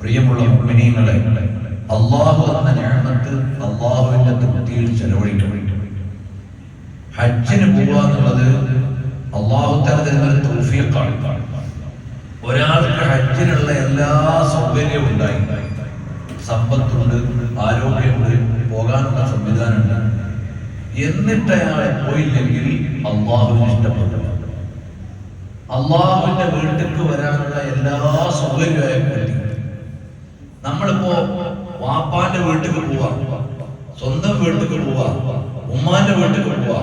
പ്രിയമുള്ള മിനിങ്ങളെ അള്ളാഹു എന്ന ഞാമത്ത് അള്ളാഹുവിന്റെ തൃപ്തിയിൽ ചെലവഴിക്കും ഹജ്ജിന് പോവുക എന്നുള്ളത് അള്ളാഹു തരത്തിൽ തൗഫീഖാണ്. ഒരാൾക്ക് ഹജ്ജിനുള്ള എല്ലാ സൗകര്യവും ഉണ്ടായി. സമ്പത്തുണ്ട് ആരോഗ്യമുണ്ട് പോകാനുള്ള സംവിധാനമുണ്ട്. എന്നിട്ട് അയാൾ പോയില്ലെങ്കിൽ അള്ളാഹുവിന് ഇഷ്ടപ്പെട്ടു അള്ളാഹുവിന്റെ വീട്ടിലേക്ക് വരാനുള്ള എല്ലാ സൗകര്യവും കിട്ടി നമ്മളിപ്പോ വാപ്പാന്റെ വീട്ടിൽ പോവാ സ്വന്തം വീട്ടിൽ പോവാ ഉമ്മാന്റെ വീട്ടിൽ പോവാ.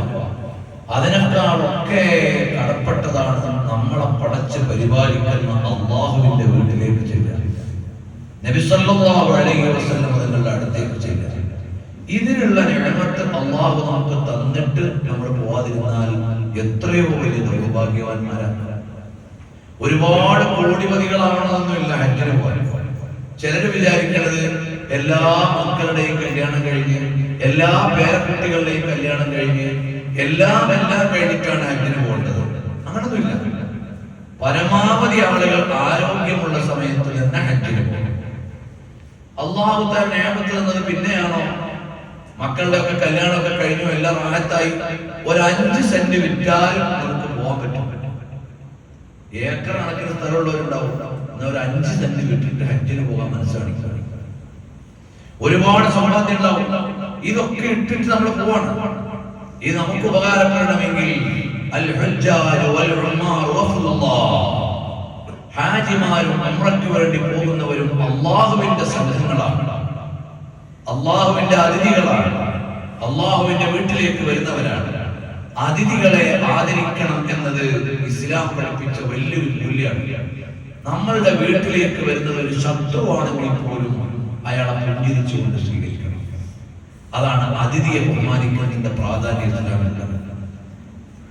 അതിനേക്കാളൊക്കെ കടപ്പെട്ടതാണ് നമ്മളെ പടച്ച് പരിപാലിക്കുന്ന അള്ളാഹുവിന്റെ വീട്ടിലേക്ക് ചെല്ലുക. നബി സല്ലല്ലാഹു അലൈഹി വസ്ലം നിങ്ങളുടെ അടുത്തേക്ക് ചെല്ലുക. ഇതിനുള്ള നിഴമത്ത് അള്ളാഹു നമുക്ക് തന്നിട്ട് നമ്മൾ പോവാതിരുന്നാൽ എത്രയോ വലിയ ദൗർഭാഗ്യവാന്മാരാണ്. ഒരുപാട് കോടിപതികളാണെന്നൊന്നുമില്ല ഹജ്ജിന് പോകാൻ ചിലര് വിചാരിക്കുന്നത് എല്ലാ മക്കളുടെയും കല്യാണം കഴിഞ്ഞ് എല്ലാ പേരക്കുട്ടികളുടെയും കല്യാണം കഴിഞ്ഞ് എല്ലാം എല്ലാം കഴിഞ്ഞിട്ടാണ് അങ്ങനെ പോകേണ്ടത്. അങ്ങനൊന്നുമില്ല. പരമാവധി ആളുകൾ ആരോഗ്യമുള്ള സമയത്ത് തന്നെ ഹജ്ജിന് പോകും. അള്ളാഹുത്ത നിയമത്ത് പിന്നെയാണോ? മക്കളുടെ ഒക്കെ കല്യാണമൊക്കെ കഴിഞ്ഞു എല്ലാം ആഴത്തായി ഒരു അഞ്ച് സെന്റ് വിറ്റാൽ നമുക്ക് പോകാൻ പറ്റും. ഏക്കർ കണക്കിന് സ്ഥലമുള്ളവരുണ്ടാവും. എന്നാൽ ഒരു അഞ്ച് സെന്റ് വിട്ടിട്ട് ഹജ്ജിന് പോകാൻ മനസ്സാണ്. ഒരുപാട് സമ്പാദ്യം ഉണ്ടാവും. ഇതൊക്കെ ഇട്ടിട്ട് നമ്മൾ പോവാണ്. ഇത് നമുക്ക് ഉപകാരപ്പെടണമെങ്കിൽ. ഹാജിമാരും അമ്രയ്ക്ക് വേണ്ടി പോകുന്നവരും അള്ളാഹുവിന്റെ സംഘങ്ങളാണ്. അള്ളാഹുവിന്റെ അതിഥികളാണ്. അള്ളാഹുവിന്റെ വീട്ടിലേക്ക് വരുന്നവരാണ്. അതിഥികളെ ആദരിക്കണം എന്നത് ഇസ്ലാം പഠിപ്പിച്ച വലിയൊരു മൂല്യമാണ്. നമ്മളുടെ വീട്ടിലേക്ക് വരുന്ന ഒരു ശത്രുവാണെങ്കിൽ പോലും അയാളെ പുഞ്ചിരിച്ചുകൊണ്ട് സ്വീകരിക്കണം. അതാണ് അതിഥിയെ ബഹുമാനിക്കുന്നതിന്റെ പ്രാധാന്യം ഇസ്ലാമിൽ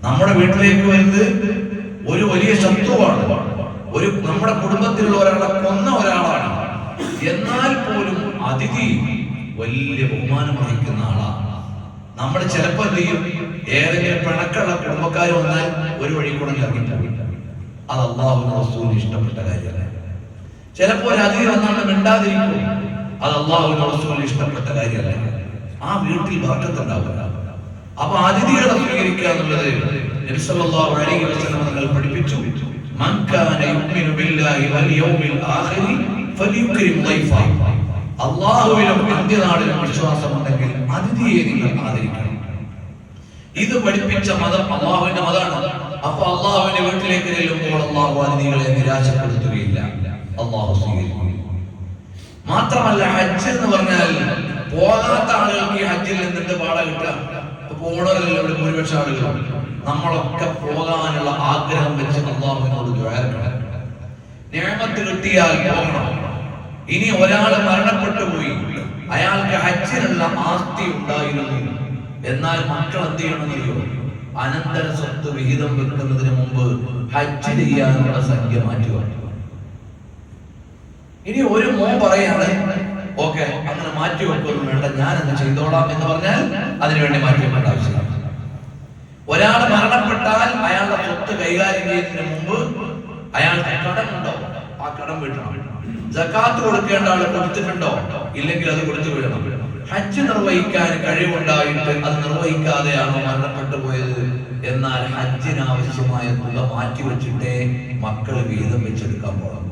നമ്മുടെ വീട്ടിലേക്ക് വരുന്നത് ഒരു വലിയ ശത്രുവാണ് ഒരു നമ്മുടെ കുടുംബത്തിലുള്ള ഒരാളെ കൊന്ന ഒരാളാണ്. എന്നാൽ പോലും അതിഥി വലിയ ബഹുമാനം വഹിക്കുന്ന ആളാണ് നമ്മൾ ചിലപ്പോൾ എന്ത് ചെയ്യും? ഏതെങ്കിലും പിണക്കുള്ള കുടുംബക്കാർ വന്നാൽ ഒരു വഴി കൂടെ ഇറങ്ങിപ്പോകും. അത് അള്ളാഹുവിന് റസൂലിന് ഇഷ്ടപ്പെട്ട കാര്യമാണ് ചിലപ്പോൾ ഒരു അതിഥി വന്നാൽ മിണ്ടാതിരിക്കും. അത് അള്ളാഹുവിന് റസൂലിന് ഇഷ്ടപ്പെട്ട കാര്യമല്ല? ആ വീട്ടിൽ വർക്കത്തുണ്ടാവില്ല അപ്പൊ അതിഥികളെ സ്വീകരിക്കുക എന്നുള്ളത് തങ്ങൾ പഠിപ്പിച്ചു. അതിഥിയെ നിങ്ങൾ ആദരിക്കണം. ഇത് പഠിപ്പിച്ച മതം അള്ളാഹുവിന്റെ മതമാണ്. അപ്പൊ അള്ളാഹുവിന്റെ വീട്ടിലേക്ക് ചെല്ലുമ്പോൾ അള്ളാഹു അതിഥികളെ നിരാശപ്പെടുത്തുകയില്ല. അള്ളാഹു സ്വീകരിക്കും. മാത്രമല്ല ഹജ്ജ് എന്ന് പറഞ്ഞാൽ പോകാത്ത ആളുകൾക്ക് ഈ ഹജ്ജിൽ നിന്നിട്ട് പാട കിട്ടാം ഇപ്പൊ പോണവരല്ല ഇവിടെ ഭൂരിപക്ഷ ആളുകൾ നമ്മളൊക്കെ പോകാനുള്ള ആഗ്രഹം വെച്ച് അള്ളാഹുവിനോട് ദ്വാരക്കണം നിയമത്ത് കിട്ടിയാൽ പോകണം. ഇനി ഒരാൾ മരണപ്പെട്ടു പോയി അയാൾക്ക് ഹജ്ജിനുള്ള ആസ്തി ഉണ്ടായിരുന്നു. എന്നാൽ മക്കൾ എന്ത് ചെയ്യണമെന്നറിയോ അനന്തര സ്വത്ത് വിഹിതം വെക്കുന്നതിന് മുമ്പ് ഹജ്ജ് ചെയ്യാനുള്ള സംഖ്യ മാറ്റുക. ഇനി ഒരു മോ പറയാണ് ഓക്കെ അങ്ങനെ മാറ്റി വെക്കൊന്നും വേണ്ട ഞാൻ അത് ചെയ്തോളാം എന്ന് പറഞ്ഞാൽ അതിനുവേണ്ടി മാറ്റി വെക്കേണ്ട ആവശ്യമില്ല. ഒരാൾ മരണപ്പെട്ടാൽ അയാളുടെ സ്വത്ത് കൈകാര്യം ചെയ്യുന്നതിന് മുമ്പ് അയാൾക്ക് കടമുണ്ടോ ആ കടം വീട്ടണം. ജക്കാത്ത് കൊടുക്കേണ്ട ആൾ കൊടുത്തിട്ടുണ്ടോ? ഇല്ലെങ്കിൽ അത് കൊടുത്തു വിടണം. ഹജ്ജ് നിർവഹിക്കാൻ കഴിവുണ്ടായിട്ട് അത് നിർവഹിക്കാതെയാണോ മരണപ്പെട്ടു പോയത്? എന്നാൽ ഹജ്ജിനാവശ്യമായ തുക മാറ്റിവെച്ചിട്ടേ മക്കൾ വീതം വെച്ചെടുക്കാൻ പോകണം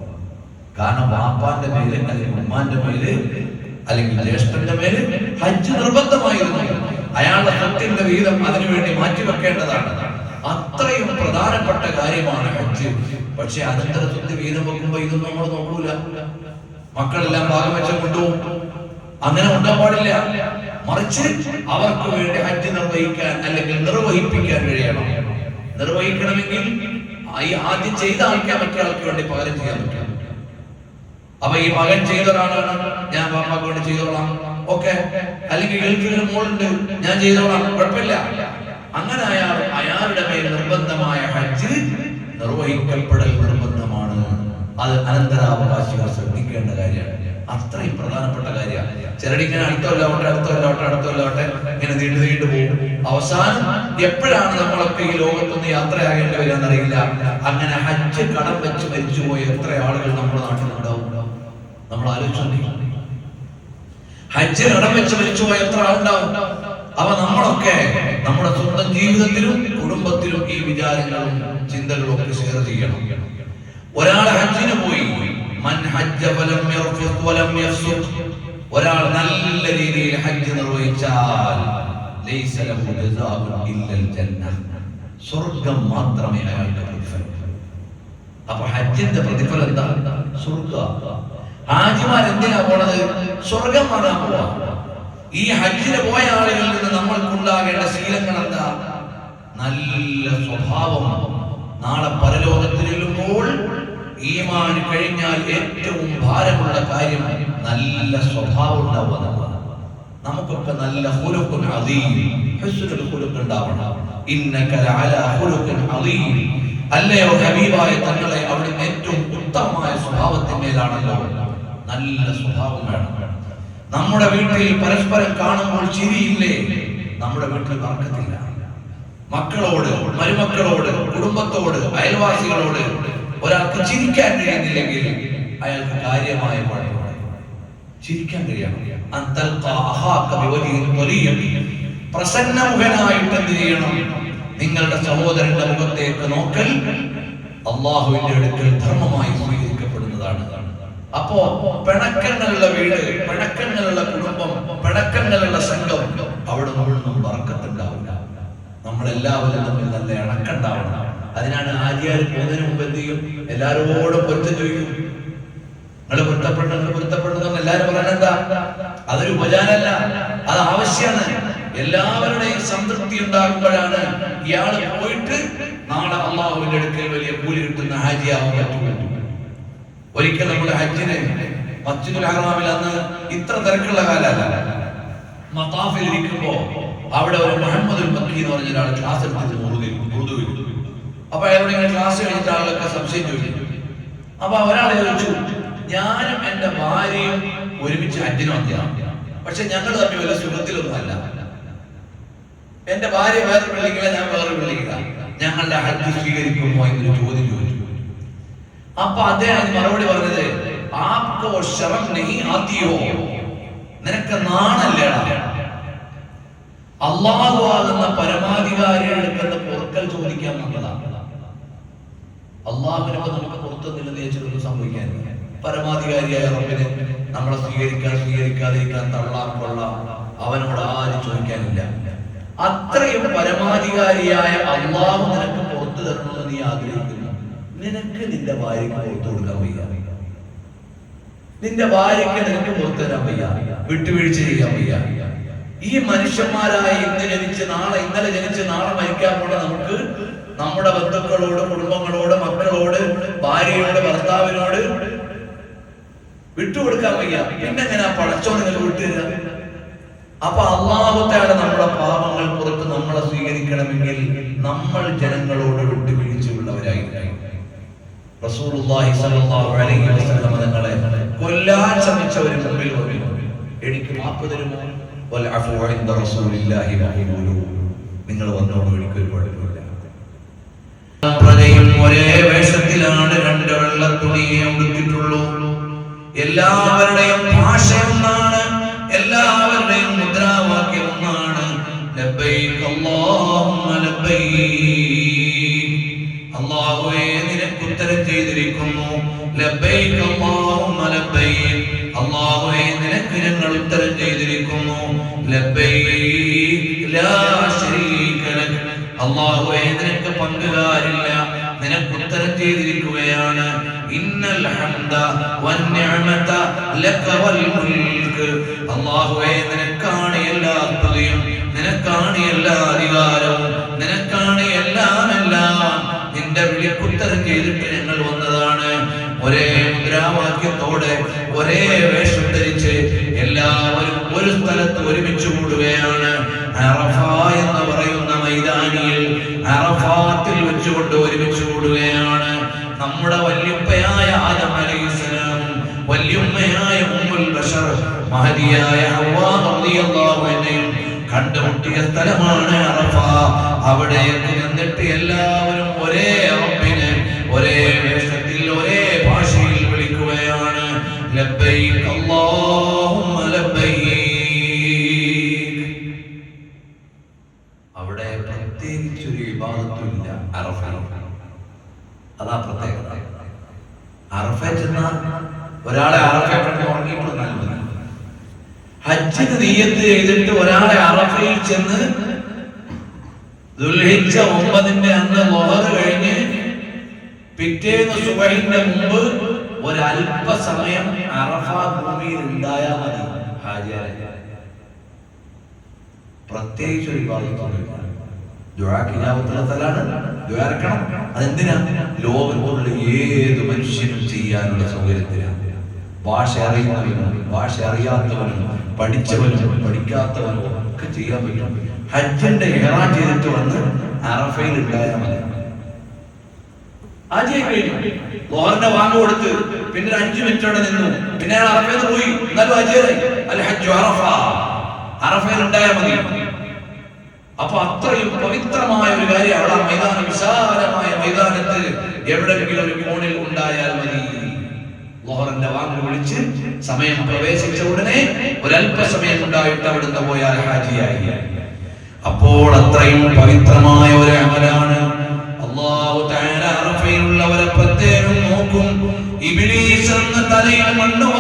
കാരണം വാപ്പാന്റെ മേൽ അല്ലെങ്കിൽ ഉമ്മാന്റെ മേൽ അല്ലെങ്കിൽ ജ്യേഷ്ഠന്റെ മേൽ ഹജ്ജ് നിർബന്ധമായിരുന്നു. അയാളുടെ സ്വത്തിന്റെ വീതം അതിനുവേണ്ടി മാറ്റിവെക്കേണ്ടതാണ്. അത്രയും പ്രധാനപ്പെട്ട കാര്യമാണ് ഹജ്ജ്. പക്ഷെ അനന്തര സ്വത്ത് വീതം വെക്കുമ്പോ ഇതൊന്നും നമ്മൾ നോക്കൂല. മക്കളെല്ലാം ഭാഗം വെച്ച് കൊണ്ടുപോകും. അങ്ങനെ ഉണ്ടാൻ പാടില്ല. മറിച്ച് അവർക്ക് വേണ്ടി ഹജ്ജ് നിർവഹിക്കാൻ അല്ലെങ്കിൽ നിർവഹിപ്പിക്കാൻ കഴിയണം. നിർവഹിക്കണമെങ്കിൽ ഈ ആദ്യം ചെയ്ത ആൾക്കാർ മറ്റേ വേണ്ടി പകരം ചെയ്യാൻ പറ്റും. അപ്പൊ ഈ മകൻ ചെയ്ത ഒരാളാണ് ഞാൻ പാപ്പാക്ക് വേണ്ടി ചെയ്തോളാം. ഓക്കെ അല്ലെങ്കിൽ ഗൾഫിൽ ഒരു മോളുണ്ട് ഞാൻ ചെയ്തോളാം. കുഴപ്പമില്ല. അങ്ങനെ അയാൾ അയാളുടെ മേൽ നിർബന്ധമായ ഹജ്ജ് നിർവഹിക്കപ്പെടൽ നിർബന്ധമാണ്. അത് അനന്തരാവകാശികൾ ശ്രദ്ധിക്കേണ്ട കാര്യമാണ്. അത്രയും പ്രധാനപ്പെട്ട കാര്യമാണ്. ചിലരിങ്ങനെ അടുത്തല്ലാവട്ടെ അടുത്തല്ലാവട്ടെ അടുത്തല്ലാവട്ടെ ഇങ്ങനെ നീണ്ടു നീണ്ടു പോകും. അവസാനം എപ്പോഴാണ് നമ്മളൊക്കെ ഈ ലോകത്തൊന്ന് യാത്രയാകേണ്ടി വരാന്നറിയില്ല അങ്ങനെ ഹജ്ജ് കടം വെച്ച് മരിച്ചുപോയ എത്ര ആളുകൾ നമ്മുടെ നാട്ടിൽ നാട്ടിലുണ്ടാവും? നമ്മൾ ആലോചിച്ചു ഹജ്ജ് കടം വെച്ച് മരിച്ചുപോയ എത്ര ആളുണ്ടാവും? അവ നമ്മളൊക്കെ നമ്മുടെ സ്വന്തം ജീവിതത്തിലും കുടുംബത്തിലും ഈ വിചാരങ്ങളും ചിന്തകളും ഒക്കെ ഷെയർ ചെയ്യണം. ഒരാൾ ഹജ്ജിന് പോയി ഒരാൾ നല്ല രീതിയിൽ ഹജ്ജ് നിർവഹിച്ചാൽ സ്വർഗം മാത്രമേ അയാൾക്ക് പ്രതിഫലം. അപ്പൊ ഹജ്ജിന്റെ പ്രതിഫലം എന്താ? സ്വർഗ. ഹാജിമാർ എന്തിനാ പോണത്? സ്വർഗം വാങ്ങാൻ പോവാ. ഈ ഹജ്ജിന് പോയ ആളുകളിൽ നിന്ന് നമ്മൾക്കുണ്ടാകേണ്ട ശീലങ്ങൾ എന്താ? നല്ല സ്വഭാവം. നാളെ പരലോകത്തിൽ ചെല്ലുമ്പോൾ ഈമാൻ കഴിഞ്ഞാൽ ഏറ്റവും ഭാരമുള്ള കാര്യം നല്ല സ്വഭാവം ഉണ്ടാവുക നമുക്കൊക്കെ നല്ല ഹുലുക്കുൻ അദീം ഹുസ്നുൽ ഹുലുക്ക് ഉണ്ടാവണം. ഇന്നക ലഅലാ ഹുലുക്കുൻ അദീം. അല്ലയോ ഹബീബായ തങ്ങളെ അവിടെ ഏറ്റവും ഉത്തമമായ സ്വഭാവത്തിന്മേലാണല്ലോ നല്ല സ്വഭാവം വേണം. നമ്മുടെ വീട്ടിൽ പരസ്പരം കാണുമ്പോൾ ചിരിയില്ലേ? നമ്മുടെ വീട്ടിൽ വർക്കത്തില്ല മക്കളോട് മരുമക്കളോട് കുടുംബത്തോട് അയൽവാസികളോട് ഒരാൾക്ക് ചിരിക്കാൻ കഴിയുന്നില്ലെങ്കിൽ അയാൾക്ക് കാര്യമായ. പ്രസന്നമുഖനായിട്ട് ചെയ്യണം? നിങ്ങളുടെ സഹോദരന്റെ മുഖത്തേക്ക് നോക്കൽ. അള്ളാഹുവിന്റെ അടുക്കൽ ധർമ്മമായി സ്വീകരിക്കപ്പെടുന്നതാണ്. അപ്പോ പിണക്കങ്ങളുള്ള വീട് പിണക്കങ്ങളുള്ള കുടുംബം പിണക്കങ്ങളുള്ള സംഘം അവിടെ നമ്മളൊന്നും വറക്കത്തുണ്ടാവില്ല. നമ്മളെല്ലാവരും തമ്മിൽ നല്ല ഇണക്കുണ്ടാവണം. അതിനാണ് ആര്യാർ പോകുന്നതിന് മുമ്പ് എന്ത് ചെയ്യും? എല്ലാരോടും പൊരുത്തം ചോദിക്കും. നിങ്ങൾ പൊരുത്തപ്പെടണം നിങ്ങൾ പൊരുത്തപ്പെടണം എല്ലാരും പറയുന്നത് എന്താ അതൊരു ഉപചാരമല്ല. അത് ആവശ്യമാണ്. എല്ലാവരുടെയും സംതൃപ്തി ഉണ്ടാകുമ്പോഴാണ് ഇയാൾ പോയിട്ട് നാളെ അള്ളാഹുവിന്റെ അടുക്കൽ വലിയ കൂലി കിട്ടുന്ന ഹാജിയാവാൻ പറ്റുള്ളൂ. ഒരിക്കൽ നമ്മുടെ ഹജ്ജിന് മസ്ജിദുൽ അന്ന് ഇത്ര തിരക്കുള്ള കാലമല്ല. മതാഫിൽ ഇരിക്കുമ്പോ അവിടെ ഒരു മുഹമ്മദ് മക്കി എന്ന് പറഞ്ഞ ഒരാൾ ക്ലാസ് എടുത്തിട്ട് അപ്പൊ അയാളോട് ഇങ്ങനെ ക്ലാസ് കഴിഞ്ഞിട്ട് ആളുകളൊക്കെ സംശയം ചോദിച്ചു. അപ്പൊ ഒരാൾ ചോദിച്ചു ഞാനും എന്റെ ഭാര്യയും ഒരുമിച്ച് അഞ്ചിനും വന്നതാണ് പക്ഷെ ഞങ്ങൾ തമ്മിൽ വല്ല സുഖത്തിലൊന്നും അല്ല. എന്റെ ഭാര്യ വേറെ വിളിക്കില്ല ഞാൻ വേറെ വിളിക്കില്ല ഞങ്ങളുടെ ഹജ്ജ് സ്വീകരിക്കുമോ എന്നൊരു ചോദ്യം ചോദിച്ചു. അപ്പൊ അദ്ദേഹം മറുപടി പറഞ്ഞത് ആപ്കോ ശരം നെഹി ആത്തിയോ നിനക്ക് നാണല്ലേ അള്ളാഹു ആകുന്ന പരമാധികാരിയുടെ പൊറുക്കൽ ചോദിക്കാൻ വന്നതാണ് അള്ളാഹുവിനൊക്കെ നമുക്ക് പുറത്തുനിന്ന് ചോദിച്ചൊന്നും സംഭവിക്കാൻ. പരമാധികാരിയായ റബ്ബിനെ നമ്മളെ സ്വീകരിക്കാൻ സ്വീകരിക്കാതിരിക്കാൻ തള്ളാൻ കൊള്ളാം. അവനോട് ആരും ചോദിക്കാനില്ല. അത്രയും പരമാധികാരിയായ അള്ളാഹു നിനക്ക് പുറത്തു തരണമെന്ന് നീ ആഗ്രഹിക്കുന്നു. നിനക്ക് നിന്റെ ഭാര്യക്ക് പുറത്തു കൊടുക്കാൻ വയ്യ. നിന്റെ ഭാര്യക്ക് നിനക്ക് പുറത്തു തരാൻ വയ്യ. വിട്ടുവീഴ്ച ചെയ്യാൻ വയ്യ. ഈ മനുഷ്യന്മാരായ ഇന്ന് ജനിച്ച് നാളെ ഇന്നലെ ജനിച്ച് നാളെ മരിക്കാൻ പോലെ നമുക്ക് നമ്മുടെ ബന്ധുക്കളോട് കുടുംബങ്ങളോട് മക്കളോട് ഭാര്യയോട് ഭർത്താവിനോട് വിട്ടുകൊടുക്കാൻ വയ്യ. പിന്നെ എങ്ങനെ പടച്ചോ നിങ്ങൾ വിട്ടുക അപ്പൊ അള്ളാഹുത്താണ് നമ്മുടെ പാപങ്ങൾ പുറത്ത് നമ്മളെ സ്വീകരിക്കണമെങ്കിൽ നമ്മൾ ജനങ്ങളോട് വിട്ടു റസൂലുള്ളാഹി സ്വല്ലല്ലാഹു അലൈഹി വസല്ലം തങ്ങളെ കൊല്ലാൻ ശ്രമിച്ചവര് മുമ്പിൽ എനിക്ക് മാപ്പ് തരുമോ? നിങ്ങൾ വന്നോട് എനിക്കൊരു കുഴപ്പമില്ല. പ്രജയും ഒരേ വേഷത്തിലാണ് രണ്ട് വെള്ള തുണിയെ ഉടുത്തിട്ടുള്ളൂ. എല്ലാവരുടെയും ഭാഷ ഒന്നാണ് എല്ലാവരുടെയും മുദ്രാവാക്യം ഒന്നാണ്. അള്ളാഹുവേ നിനക്ക് ഉത്തരം ചെയ്തിരിക്കുന്നു നിനക്ക് ഉത്തരം ചെയ്തിരിക്കുന്നു നിനക്ക് പങ്കുകാരില്ല. നിനക്ക് ഉത്തരം ചെയ്തിരിക്കുകയാണ്. ഇന്നൽ ഹംദ വന്നിഅമത ലക വൽ മുൽക്ക് അല്ലാഹുവേ നിനക്കാണ് എല്ലാ സ്തുതിയും നിനക്കാണ് എല്ലാ അധികാരവും നിനക്കാണ് എല്ലാം എല്ലാം നിന്റെ വിളിക്ക് ഉത്തരം ചെയ്തിട്ട് ഞങ്ങൾ വന്നതാണ്. ഒരേ മുദ്രാവാക്യത്തോടെ ഒരേ കണ്ടുമുട്ടിയ സ്ഥലമാണ് അറഫ. അവിടെ നിന്നിട്ട് എല്ലാവരും ഒരേ റബ്ബിനെ ഒരേ വേഷത്തിൽ ഒരേ ഭാഷയിൽ വിളിക്കുകയാണ്. ലബ്ബൈക അല്ലാഹുമ്മ ലബ്ബൈക് അവിടെ പ്രത്യേകിച്ചൊരു വിവാദത്തുമില്ല അറഫ. അതാ പ്രത്യേകത. അറഫ ചെന്നാൽ ഒരാളെ അറഫ കണ്ട് ഉറങ്ങിയിട്ടുണ്ടെന്നാൽ മതി ഹജ്ജിന് നീയത്ത് ചെയ്തിട്ട് ഒരാളെ അറഫയിൽ ചെന്ന് ദുൽഹിജ്ജ ഒമ്പതിന്റെ അന്ന് ലൊഹർ കഴിഞ്ഞ് പിറ്റേന്ന് സുബഹിന്റെ മുമ്പ് ഒരല്പസമയം അറഫ ഭൂമിയിൽ ഉണ്ടായാൽ മതി ഹാജിയായ പ്രത്യേകിച്ച് ഒരു ദ്വാരക്കണം അതെന്തിനാ? ലോകത്തോടുള്ള ഏത് മനുഷ്യനും ചെയ്യാനുള്ള സൗകര്യത്തിനാണ് ഭാഷ അറിയുന്നവനും ഭാഷ അറിയാത്തവനും പഠിച്ചവനും പഠിക്കാത്തവനും ഒക്കെ ചെയ്യാൻ പറ്റും. ഹജ്ജിന്റെ ഏറാൻ ചെയ്തിട്ട് വന്ന് അറഫയിൽ ഉണ്ടായാൽ മതി. ആജി കഴിഞ്ഞു ലോഹറിന്റെ വാങ്ങ് കൊടുത്ത് പിന്നെ ഒരു അഞ്ചു മിനിറ്റ് അവിടെ നിന്നു. പിന്നെ അറഫയിൽ പോയി. എന്നാലും അജയറായി. അൽ ഹജ്ജു അറഫ. അറഫയിൽ ഉണ്ടായാൽ മതി. അപ്പൊ അത്രയും പവിത്രമായ ഒരു കാര്യം അവിടെ ആ മൈതാനം വിശാലമായ മൈതാനത്ത് എവിടെയെങ്കിലും ഒരു കോണിൽ ഉണ്ടായാൽ മതി. ലോഹറിന്റെ വാങ്ങൽ വിളിച്ച് സമയം പ്രവേശിച്ച ഉടനെ ഒരല്പസമയം ഉണ്ടായിട്ട് അവിടുന്ന് പോയാൽ ഹാജിയായി. അപ്പോൾ അത്രയും പവിത്രമായ ഒരു അമലാണ്. അള്ളാഹു പ്രത്യേകം നോക്കും. തലയിൽ മണ്ണ്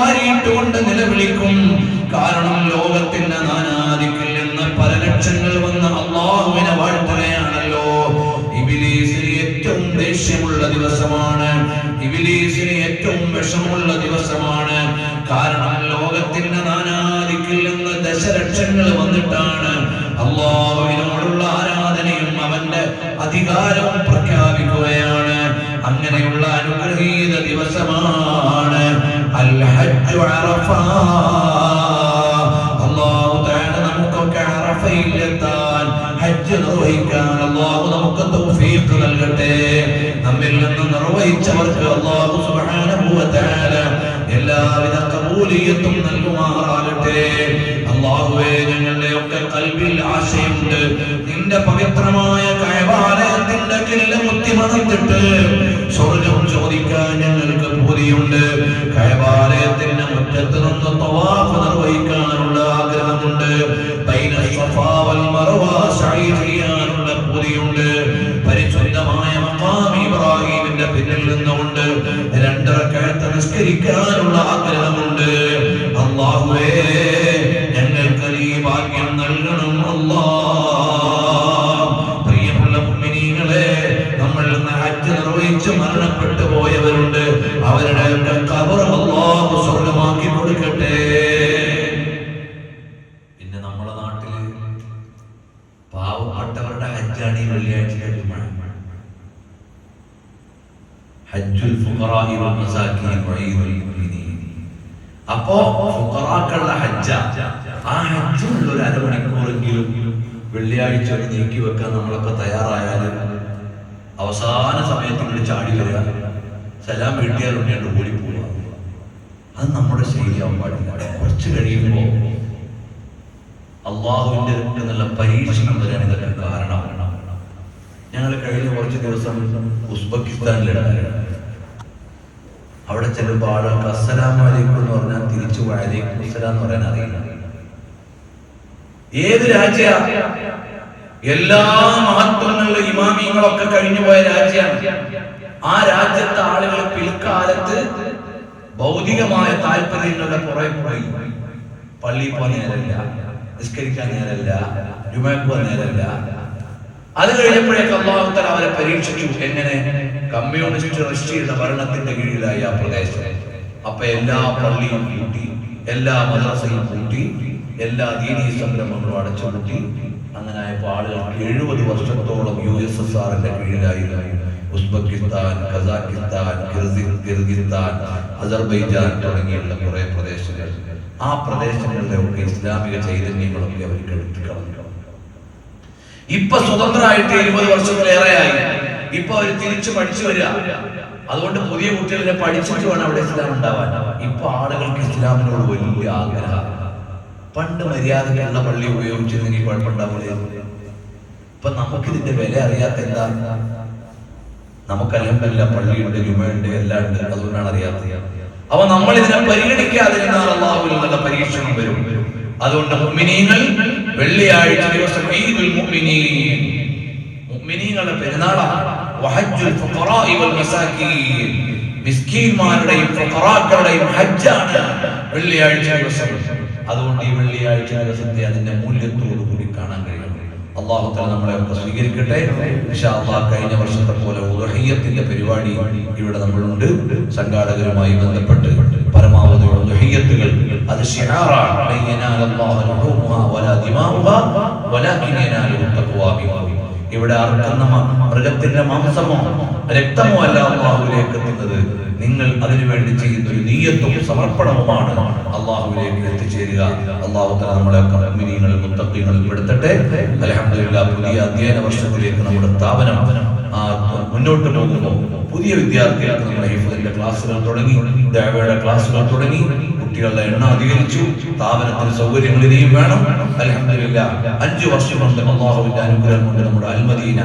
ഹജ്ജു അറഫ അല്ലാഹു തആല നമുക്കൊക്കെ അറഫയിലെത്താൻ ഹജ്ജ് നിർവഹിക്കാൻ അല്ലാഹു നമുക്ക് തൗഫീഖ് നൽകട്ടെ നമ്മിൽ നിന്ന് നിർവഹിച്ചവർക്ക് അല്ലാഹു സുബ്ഹാനഹു വ തആല എല്ലാവിധ കബൂലിയത്തും നൽകുമാറാകട്ടെ അല്ലാഹുവേ ഞങ്ങളുടെ ഒക്കെ കൽവിൽ ആശയുണ്ട്. നിന്റെ പവിത്രമായ കയബാലയത്തിന്റെ കില്ല മുത്തിമണത്തിട്ട് സ്വർഗം ചോദിക്കാൻ ഞങ്ങൾക്ക് പൂതിയുണ്ട് കയവാലയത്തിന്റെ മുറ്റത്ത് നിന്ന് തവാഫ് നിർവഹിക്കാനുള്ള ആഗ്രഹമുണ്ട്. ചെയ്യാനുള്ള പൂതിയുണ്ട് പരിശുദ്ധമായ ഇബ്രാഹിമിന്റെ പിന്നിൽ നിന്നുകൊണ്ട് രണ്ടര കഴത്ത് ആഗ്രഹമുണ്ട് ഹജ്ജുൽ അപ്പോ ഫുഖറാക്കളുടെ ഹജ്ജ ആ ഹജ്ജിനുള്ള ഒരു അരമണിക്കൂറെങ്കിലും വെള്ളിയാഴ്ച ഒരു നീക്കി വെക്കാൻ നമ്മളൊക്കെ തയ്യാറായാൽ അവസാന സമയത്ത് ഇവിടെ ചാടി വരിക സലാം വീട്ടിയാൽ ഉണ്ടേണ്ട ഓടി പോവുക അത് നമ്മുടെ ശൈലിയാവാൻ പാടില്ല. കുറച്ച് കഴിയുമ്പോൾ അള്ളാഹുവിന്റെ എന്നുള്ള പരീക്ഷണം വരാൻ ഇതൊക്കെ കാരണം. ഞങ്ങൾ കഴിഞ്ഞ കുറച്ച് ദിവസം ഉസ്ബെക്കിസ്ഥാനിലുണ്ടായിരുന്നു അവിടെ ചെല്ലുമ്പോൾ ആളുകൾക്ക് അസ്സലാം വലൈക്കും എന്ന് പറഞ്ഞാൽ തിരിച്ചു വഴലേക്കും എന്ന് പറയാൻ അറിയില്ല. ഏത് രാജ്യ? എല്ലാ മഹത്വങ്ങളിലും ഇമാമിങ്ങളൊക്കെ കഴിഞ്ഞു പോയ രാജ്യമാണ് ആ രാജ്യത്തെ ആളുകൾ പിൽക്കാലത്ത് ഭൗതികമായ താല്പര്യങ്ങളുടെ പുറകെ പോയി. പള്ളി പോകാൻ നേരമില്ല നിസ്കരിക്കാൻ നേരമില്ല ജുമാക്ക് പോകാൻ നേരമില്ല അത് കഴിഞ്ഞപ്പോഴേക്ക് അള്ളാഹുത്തല അവരെ പരീക്ഷിച്ചു. എങ്ങനെ? കമ്മ്യൂണിസ്റ്റ് റഷ്യയുടെ ഭരണത്തിന്റെ കീഴിലായി ആ പ്രദേശം. അപ്പൊ എല്ലാ പള്ളിയും കൂട്ടി എല്ലാ മദ്രസയും കൂട്ടി എല്ലാ ദീനീ സംരംഭങ്ങളും അടച്ചുപൂട്ടി. അങ്ങനെ ആയപ്പോൾ ആളുകൾക്ക് എഴുപത് വർഷത്തോളം യു എസ് എസ് ആറിന്റെ കീഴിലായിരുന്നു ഉസ്ബെക്കിസ്ഥാൻ കസാക്കിസ്ഥാൻ കിർഗി- കിർഗിസ്ഥാൻ അസർബൈജാൻ തുടങ്ങിയുള്ള കുറെ പ്രദേശങ്ങൾ. ആ പ്രദേശങ്ങളുടെ ഒക്കെ ഇസ്ലാമിക ചൈതന്യങ്ങളൊക്കെ അവർ കളഞ്ഞു. ഇപ്പൊ സ്വതന്ത്രമായിട്ട് ഇരുപത് വർഷത്തിലേറെയായി. ഇപ്പൊ അവർ തിരിച്ചു പഠിച്ചു വരിക. അതുകൊണ്ട് പുതിയ കുട്ടികളെ പഠിച്ചിട്ട് വേണം അവിടെ ഇസ്ലാം ഉണ്ടാവാൻ. ഇപ്പൊ ആളുകൾക്ക് ഇസ്ലാമിനോട് വലിയ ആഗ്രഹം. പണ്ട് മര്യാദയുള്ള പള്ളി ഉപയോഗിച്ചിരുന്നെങ്കിൽ കുഴപ്പമുണ്ടാവില്ല ഇപ്പൊ നമുക്കിതിന്റെ വില അറിയാത്ത എന്താ? നമുക്ക് അലഹമില്ല പള്ളിയുണ്ട് ജുമയുണ്ട് എല്ലാം ഉണ്ട്. അതുകൊണ്ടാണ് അറിയാത്തത്. അപ്പൊ നമ്മൾ ഇതിനെ പരിഗണിക്കാതിരുന്നാൽ അള്ളാഹുവിൽ നിന്നുള്ള പരീക്ഷണം വരും. അതുകൊണ്ട് മുഅ്മിനീങ്ങൾ വെള്ളിയാഴ്ച ദിവസം ഈദുൽ മുഅ്മിനീൻ. മുഅ്മിനീങ്ങളുടെ പെരുന്നാളാണ്. വഹജ്ജുൽ ഫുഖറാഇ വൽ മസാകീൻ മിസ്കീന്മാരുടെയും ഫുഖറാക്കളുടെയും ഹജ്ജാണ് വെള്ളിയാഴ്ച ദിവസം. അതുകൊണ്ട് ഈ വെള്ളിയാഴ്ച ദിവസത്തെ അതിന്റെ മൂല്യത്തോടു കൂടി കാണാൻ കഴിയും അള്ളാഹു തആല നമ്മളെ ഒക്കെ സ്വീകരിക്കട്ടെ. കഴിഞ്ഞ വർഷത്തെ പോലെ ഉദഹയ്യത്തിന്റെ പരിപാടി ഇവിടെ നമ്മളുണ്ട്. സംഘാടകരുമായി ബന്ധപ്പെട്ട് പരമാവധി ഉദഹയ്യത്തുകൾ. അത് ശിആറാണ് ഇവിടെ അറുക്കുന്ന മൃഗത്തിന്റെ മാംസമോ രക്തമോ അല്ല അള്ളാഹുവിലേക്ക് എത്തുന്നത്. നിങ്ങൾ അതിനുവേണ്ടി ചെയ്യുന്ന ഒരു നീയത്തും സമർപ്പണവുമാണ് അള്ളാഹുവിലേക്ക് എത്തിച്ചേരുക. അള്ളാഹു തല നമ്മളെ കമ്പനികളിൽ മുത്തക്കിങ്ങളിൽ പെടുത്തട്ടെ. അലഹമില്ല പുതിയ അധ്യയന വർഷത്തിലേക്ക് നമ്മുടെ സ്ഥാപനം മുന്നോട്ട് പോകുമ്പോൾ പുതിയ വിദ്യാർത്ഥികൾക്ക് നമ്മുടെ ഹൈഫിന്റെ ക്ലാസ്സുകൾ തുടങ്ങി. ദേവയുടെ ക്ലാസ്സുകൾ തുടങ്ങി. കുട്ടികളുടെ എണ്ണം അധികരിച്ചു. സ്ഥാപനത്തിന് സൗകര്യങ്ങൾ ഇനിയും വേണം. അലഹമില്ല അഞ്ചു വർഷം കൊണ്ട് അള്ളാഹുവിന്റെ അനുഗ്രഹം കൊണ്ട് നമ്മുടെ അൽമദീന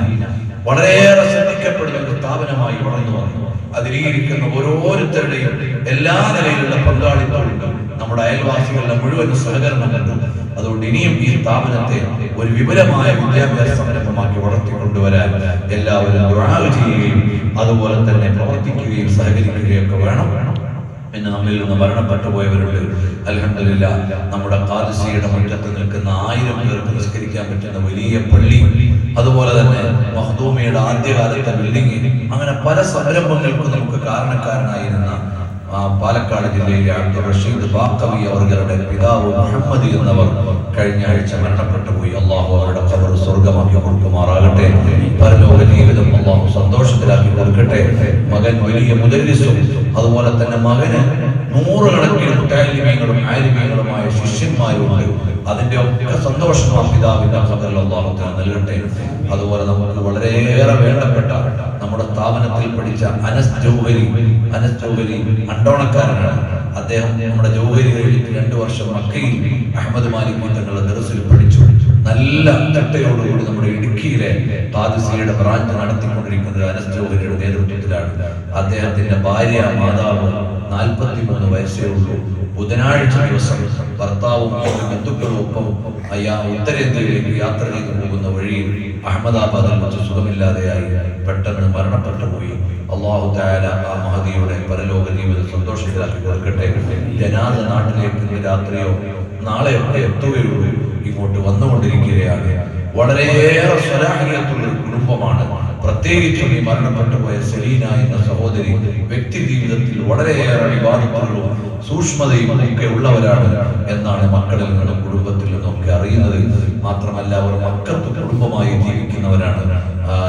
വളരെയേറെ ശ്രദ്ധിക്കപ്പെടുന്ന ഒരു സ്ഥാപനമായി വളർന്നു വന്നു. അതിലിരിക്കുന്ന ഓരോരുത്തരുടെയും എല്ലാ നിലയിലുള്ള പങ്കാളിത്തമുണ്ട് നമ്മുടെ അയൽവാസികളുടെ മുഴുവൻ സഹകരണം കണ്ടു അതുകൊണ്ട് ഇനിയും ഈ സ്ഥാപനത്തെ ഒരു വിപുലമായ വിദ്യാഭ്യാസ സംരംഭമാക്കി വളർത്തിക്കൊണ്ടുവരാൻ എല്ലാവരും ദുആ ചെയ്യുകയും അതുപോലെ തന്നെ പ്രവർത്തിക്കുകയും സഹകരിക്കുകയും ഒക്കെ വേണം പിന്നെ നമ്മിൽ നിന്ന് മരണപ്പെട്ടു പോയവരുണ്ട്. അലഹമില്ല നമ്മുടെ കാദിസിയുടെ മുറ്റത്ത് നിൽക്കുന്ന ആയിരം പേർക്ക് നിസ്കരിക്കാൻ പറ്റുന്ന വലിയ പള്ളി അതുപോലെ തന്നെ മഹദൂമിയുടെ ആദ്യകാലത്തെ ബിൽഡിംഗ് അങ്ങനെ പല സംരംഭങ്ങൾക്കും നമുക്ക് കാരണക്കാരനായിരുന്ന പാലക്കാട് ജില്ലയിലെ അബ്ദുൾ റഷീദ് ബാക്കവി അവരുടെ പിതാവ് മുഹമ്മദ് എന്നവർ കഴിഞ്ഞ ആഴ്ച മരണപ്പെട്ടു പോയി. അള്ളാഹു അവരുടെ ഖബർ സ്വർഗമാക്കി കൊടുക്കുമാറാകട്ടെ. പരലോക ജീവിതം അള്ളാഹു സന്തോഷത്തിലാക്കി കൊടുക്കട്ടെ. മകൻ വലിയ മുദരിസും അതുപോലെ തന്നെ മകന് നൂറുകണക്കിന് മുത്താലിമീങ്ങളും ആലിമീങ്ങളുമായ ശിഷ്യന്മാരുമായി അതിന്റെ ഒക്കെ സന്തോഷം ആ പിതാവിന്റെ ഖബറിൽ അള്ളാഹു നൽകട്ടെ. അതുപോലെ നമുക്ക് വളരെയേറെ വേണ്ടപ്പെട്ട നമ്മുടെ സ്ഥാപനത്തിൽ പഠിച്ച അനസ് ജോഹരി അനസ് ജോഹരി അണ്ടോണക്കാരനാണ്. അദ്ദേഹം നമ്മുടെ ജൗഹരി കഴിഞ്ഞിട്ട് രണ്ടു വർഷം മക്കയിൽ അഹമ്മദ് മാലിക് തങ്ങളുടെ ദർസിൽ നല്ല അന്തട്ടയോടുകൂടി നമ്മുടെ ഇടുക്കിയിലെ പാദസിയുടെ ബ്രാഞ്ച് നടത്തിക്കൊണ്ടിരിക്കുന്നത് അനസ് ജോഹരിയുടെ നേതൃത്വത്തിലാണ്. അദ്ദേഹത്തിന്റെ ഭാര്യ മാതാവ് നാൽപ്പത്തി മൂന്ന് വയസ്സേ ഉള്ളൂ. ബുധനാഴ്ച ദിവസം ഭർത്താവും ബന്ധുക്കളും ഒപ്പം അയ്യാ ഉത്തരേന്ത്യയിലേക്ക് യാത്ര ചെയ്തു പോകുന്ന വഴിയിൽ അഹമ്മദാബാദിൽ വെച്ച് സുഖമില്ലാതെയായി പെട്ടെന്ന് മരണപ്പെട്ടു പോയി. അള്ളാഹു തായാല ആ മഹതിയുടെ പരലോക ജീവിതം സന്തോഷത്തിലാക്കി കൊടുക്കട്ടെ. ജനാദ നാട്ടിലേക്ക് രാത്രിയോ നാളെയൊക്കെ എത്തുകയുള്ളൂ. ഇങ്ങോട്ട് വന്നുകൊണ്ടിരിക്കുകയാണ് വളരെയേറെ സ്വലാഹിയത്തുള്ള ഒരു കുടുംബമാണ്. പ്രത്യേകിച്ചും ഈ മരണപ്പെട്ടു പോയ സെലീന എന്ന സഹോദരി വ്യക്തി ജീവിതത്തിൽ വളരെയേറെ വിവാദങ്ങളും സൂക്ഷ്മതയും ഒക്കെ ഉള്ളവരാണ് എന്നാണ് മക്കളിൽ നിന്നും കുടുംബത്തിൽ നിന്നും ഒക്കെ അറിയുന്നത്. മാത്രമല്ല അവർ മക്കത്ത് കുടുംബമായി ജീവിക്കുന്നവരാണ്.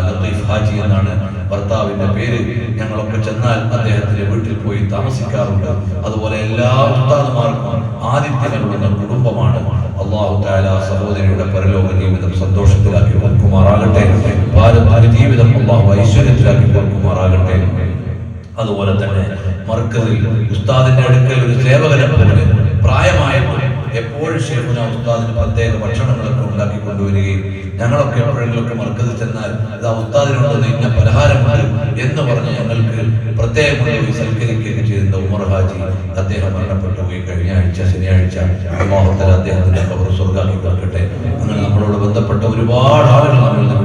ലത്തീഫ് ഹാജി എന്നാണ് ഭർത്താവിന്റെ പേര്. ഞങ്ങളൊക്കെ ചെന്നാൽ അദ്ദേഹത്തിന്റെ വീട്ടിൽ പോയി താമസിക്കാറുണ്ട്. അതുപോലെ എല്ലാ ഉസ്താദുമാർക്കും ആദിത്യ കുടുംബമാണ്. അള്ളാഹു താല സഹോദരിയുടെ പരലോക ജീവിതം സന്തോഷത്തിലാക്കി കൊടുക്കുമാറാകട്ടെ. ഭാരത ജീവിതം അള്ളാഹു ഐശ്വര്യത്തിലാക്കി കൊടുക്കുമാറാകട്ടെ. അതുപോലെ തന്നെ മർക്കറിൽ ഉസ്താദിന്റെ അടുക്കൽ ഒരു സേവകനെ പോലെ പ്രായമായപ്പോൾ എപ്പോഴും ഷേഖുന ഉസ്താദിന് പ്രത്യേക ഭക്ഷണങ്ങളൊക്കെ ഉണ്ടാക്കി കൊണ്ടുവരികയും ഞങ്ങളൊക്കെ എപ്പോഴെങ്കിലൊക്കെ മർക്കത്തിൽ ചെന്നാൽ ഇതാ ഉസ്താദിനോട് ഇന്ന പലഹാരമാണ് എന്ന് പറഞ്ഞ് ഞങ്ങൾക്ക് പ്രത്യേകം കൊണ്ടുപോയി സൽക്കരിക്കുകയൊക്കെ ചെയ്തിരുന്ന ഉമർ ഹാജി അദ്ദേഹം മരണപ്പെട്ടു പോയി. കഴിഞ്ഞ ആഴ്ച ശനിയാഴ്ച അദ്ദേഹത്തിന്റെ കവർ സ്വർഗാക്കി കൊടുക്കട്ടെ അങ്ങനെ നമ്മളോട് ബന്ധപ്പെട്ട ഒരുപാട് ആളുകൾ നമ്മളിൽ നിന്ന്